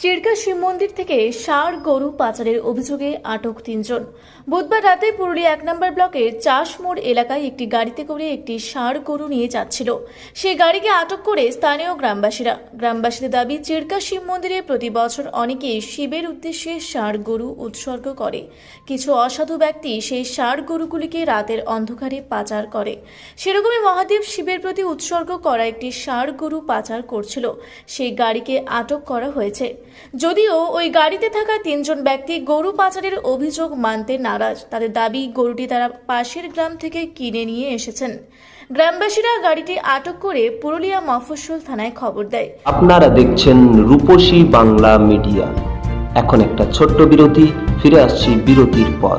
চিরকা শিব মন্দির থেকে ষাঁড় গরু পাচারের অভিযোগে আটক তিনজন। বুধবার রাতে পুরুলিয়া এক নম্বর ব্লকের চাষ মোড় এলাকায় একটি গাড়িতে করে একটি ষাঁড় গরু নিয়ে যাচ্ছিল। সেই গাড়িকে আটক করে স্থানীয় গ্রামবাসীরা। গ্রামবাসীদের দাবি চিরকা শিব মন্দিরে প্রতি বছর অনেকেই শিবের উদ্দেশ্যে ষাঁড় গরু উৎসর্গ করে। কিছু অসাধু ব্যক্তি সেই ষাঁড় গরুগুলিকে রাতের অন্ধকারে পাচার করে। সেরকমই মহাদেব শিবের প্রতি উৎসর্গ করা একটি ষাঁড় গরু পাচার করছিল। সেই গাড়িকে আটক করা হয়েছে। যদিও ওই গাড়িতে থাকা তিনজন ব্যক্তি গরু পাচারের অভিযোগ মানতে নারাজ। তাদের দাবি, গরুটি তারা পাশের গ্রাম থেকে কিনে নিয়ে এসেছেন। গ্রামবাসীরা গাড়িটি আটক করে পুরুলিয়া মফস্বল থানায় খবর দেয়। আপনারা দেখছেন রূপসী বাংলা মিডিয়া। এখন একটা ছোট্ট বিরতি, ফিরে আসছি বিরতির পর।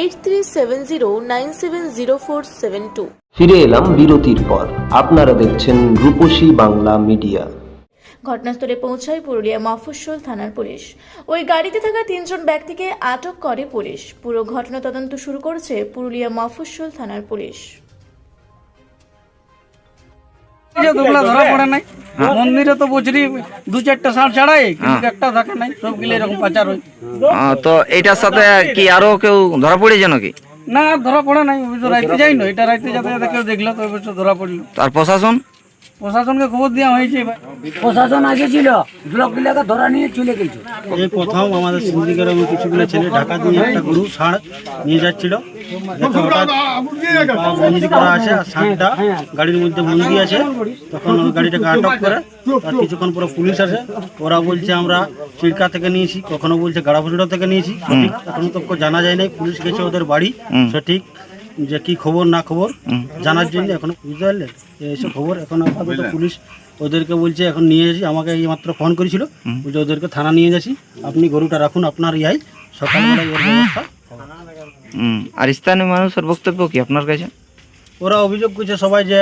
eight three seven zero nine seven zero four seven two ফিরে এলাম বিরতির পর। আপনারা দেখছেন রূপসী বাংলা মিডিয়া। ঘটনাস্থলে পৌঁছায় পুরুলিয়া মফস্বল থানার পুলিশ। ওই গাড়িতে থাকা তিনজন ব্যক্তিকে আটক করে পুলিশ। পুরো ঘটনা তদন্ত শুরু করেছে পুরুলিয়া মফস্বল থানার পুলিশ। ধরা পড়ে নাই। মন্দিরে তো বছরি দু চারটা ষাঁড় ছাড়াই কিন্তু একটা থাকে নাই সবগুলো এরকম পাচার হয়। তো এইটার সাথে কি আরও কেউ ধরা পড়েছে নাকি? না আর ধরা পড়ে নাই অবশ্য রাইতে যাই না এটা রাইতে যাতে যাতে কেউ দেখল তো অবশ্য ধরা পড়ল। তার প্রশাসন? প্রশাসনকে খবর দেওয়া হয়েছে প্রশাসন আগে ছিল ব্লক গুলাকে ধরা নিয়ে চলে গেছে। এই প্রথম আমাদের আমি কিছুগুলো ছেলে ঢাকা দিয়ে একটা গরু ষাঁড় নিয়ে যাচ্ছিল। বন্দি করা আছে আর ষাঁড়টা গাড়ির মধ্যে বন্দি আছে তখন ওই গাড়িটাকে আটক করে আর কিছুক্ষণ পরে পুলিশ আসে ওরা বলছে আমরা চিড়কা থেকে নিয়েছি কখনো বলছে গাড়াপুজোটা থেকে নিয়েছি সঠিক এখনও তো জানা যায় নাই পুলিশ গেছে ওদের বাড়ি সঠিক যে কি খবর না খবর জানার জন্য এখনও বুঝতে পারলেন এসব খবর এখন আপাতত পুলিশ ওদেরকে বলছে এখন নিয়ে যাচ্ছি আমাকে এই মাত্র ফোন করেছিল বলছে ওদেরকে থানা নিয়ে যাচ্ছি আপনি গরুটা রাখুন আপনার ইয়াই সকালবেলা এর ব্যবস্থা। আর স্থানীয় মানুষের বক্তব্য কি আপনার কাছে? ওরা অভিযোগ করছে সবাই যে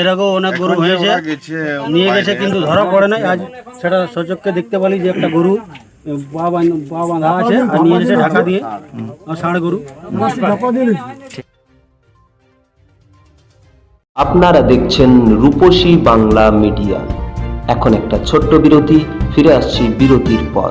এর আগেও অনেক গরু হয়েছে। নিয়ে গেছে কিন্তু ধরা পড়ে নাই। আজ সেটা সচককে দেখতে পারি যে একটা গরু বা বাঁধা আছে আর নিয়ে গেছে ঢাকা দিয়ে। আর ষাঁড় গরু। আপনারা দেখছেন রূপসী বাংলা মিডিয়া। এখন একটা ছোট্ট বিরতি ফিরে আসছি বিরতির পর।